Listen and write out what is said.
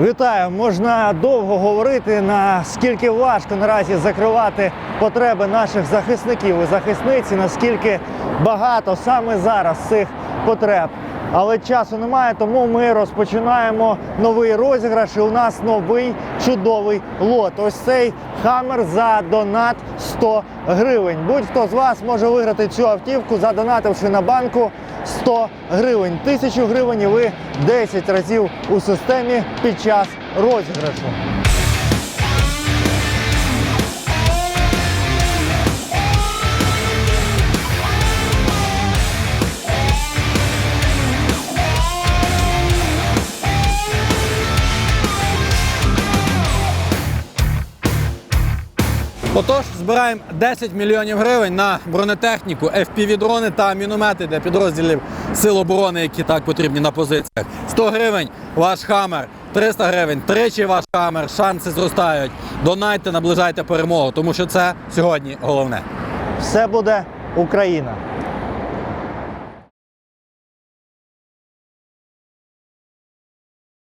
Вітаю! Можна довго говорити наскільки важко наразі закривати потреби наших захисників і захисниць, і наскільки багато саме зараз цих потреб. Але часу немає, тому ми розпочинаємо новий розіграш. І у нас новий чудовий лот. Ось цей хаммер за донат 100 гривень. Будь-хто з вас може виграти цю автівку, задонативши на банку 100 гривень. Тисячу гривень ви 10 разів у системі під час розіграшу. Отож, збираємо 10 мільйонів гривень на бронетехніку, FPV-дрони та міномети для підрозділів Сил оборони, які так потрібні на позиціях. 100 гривень ваш хамер, 300 гривень, тричі ваш хамер, шанси зростають. Донайте, наближайте перемогу, тому що це сьогодні головне. Все буде Україна.